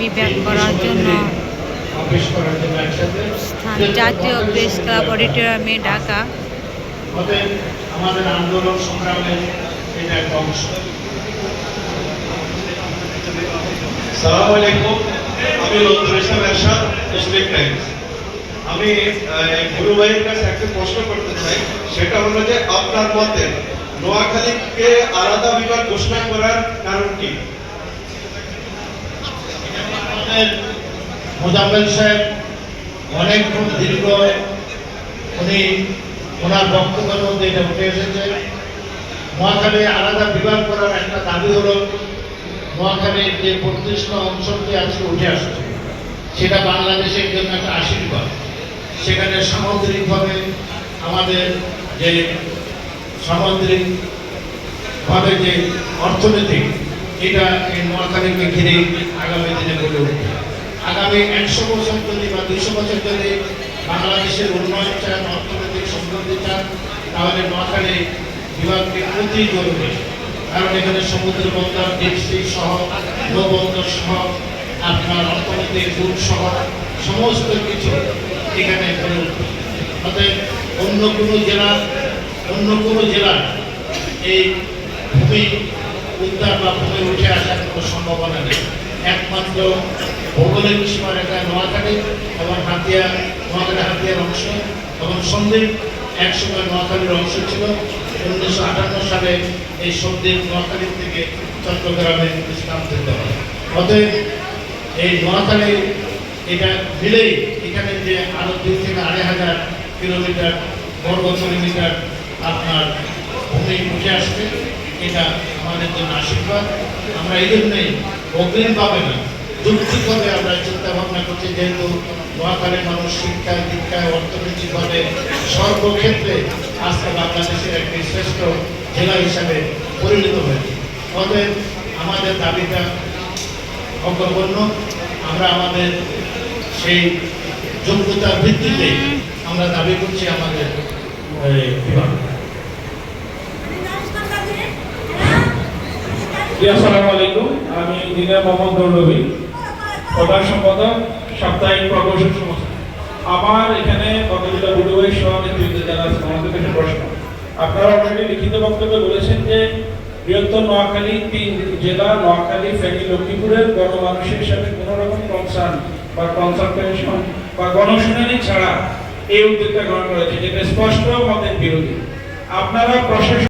বিভাগ করার জন্য জাতীয় প্রেস ক্লাব, অডিটোরিয়ামে ঢাকা। আমি আমি গুরু ভাইয়ের কাছে একটা প্রশ্ন করতে চাই, সেটা হলো যে আপনার মতে নোয়াখালীকে আলাদা বিভাগ ঘোষণা করার কারণ কি আমাদের মোজাম্মেল সাহেব অনেকক্ষণ দীর্ঘ উনি ওনার বক্তব্যের মধ্যে এটা উঠে এসেছে। নোয়াখালী আলাদা বিভাগ করার একটা দাবি হলো নোয়াখালীর যে প্রতিষ্ঠিত অঞ্চলটি আজকে উঠে আসছে, সেটা বাংলাদেশের জন্য একটা আশীর্বাদ। সেখানে সামুদ্রিকভাবে আমাদের যে সামুদ্রিক ভাবে যে অর্থনীতি, এটা এই নোয়াখালীকে ঘিরে আগামী দিনে গড়ে উঠবে। আগামী একশো বছর যদি বা দুইশো বছর যদি বাংলাদেশের উন্নয়ন চান, অর্থনৈতিক সমৃদ্ধি চান, তাহলে নোয়াখালী বিভাগকে অতি জরুরি। কারণ এখানে সমুদ্র বন্দর ডিপসি সহ, নৌবন্দর সহ, আপনার অর্থনৈতিক গুণ সহ সমস্ত কিছু এখানে গড়ে উঠবে অতএব অন্য কোনো জেলার অন্য কোনো জেলার এই ভূমি উদ্ধার বা ভূমি উঠে আসার কোনো সম্ভাবনা নেই। একমাত্র ভৌগোলিক সীমারেখায় নোয়াখালী এবং হাতিয়া নোয়াখালী হাতিয়ার অংশ এবং সন্দ্বীপ একসময় নোয়াখালীর অংশ ছিল। উনিশশো আটান্ন সালে এই সন্দ্বীপ নোয়াখালীর থেকে চট্টগ্রামে স্থানান্তরিত হয়। অতএব এই নোয়াখালী এটা মিলেই এখানে যে আরও দুই থেকে আড়াই হাজার কিলোমিটার বর্গ কিলোমিটার আপনার ভূমি উঠে আসবে, এটা আমাদের জন্য আশীর্বাদ। আমরা এই জন্যই অগ্রিম পাবে না। যুক্তিভাবে আমরা চিন্তা ভাবনা করছি যেহেতু নোয়াখালীর মানুষ শিক্ষায় দীক্ষায় অর্থনৈতিকভাবে সর্বক্ষেত্রে আজকে বাংলাদেশের একটি শ্রেষ্ঠ জেলা হিসাবে পরিণত হয়েছে। অতএব আমাদের দাবিটা অগ্রগণ্য আমরা আমাদের সেই যোগ্যতার ভিত্তিতে আমরা দাবি করছি আমাদের বিভাগ। জি, আসসালামু আলাইকুম। আমি ইঞ্জিনিয়ার মোহাম্মদ নুর নবী প্রধান সম্পাদক, সাপ্তাহিক প্রকৌশল সংস্থা আমার এখানে কতগুলো বুড়ুভাই সহ নেতৃত্ব জানা আছে কাছে প্রশ্ন। আপনারা অলরেডি লিখিত বক্তব্যে বলেছেন যে বৃহত্তর নোয়াখালী, তিন জেলা, নোয়াখালী, ফেনী, লক্ষ্মীপুরের গণমানুষের হিসাবে কোনো রকম কনসার্ন বা কনসালটেশন বা গণশুনানি ছাড়া এই উদ্যোগটা গ্রহণ করেছে যেটা স্পষ্ট মতের বিরোধী। আপনারা প্রশাসন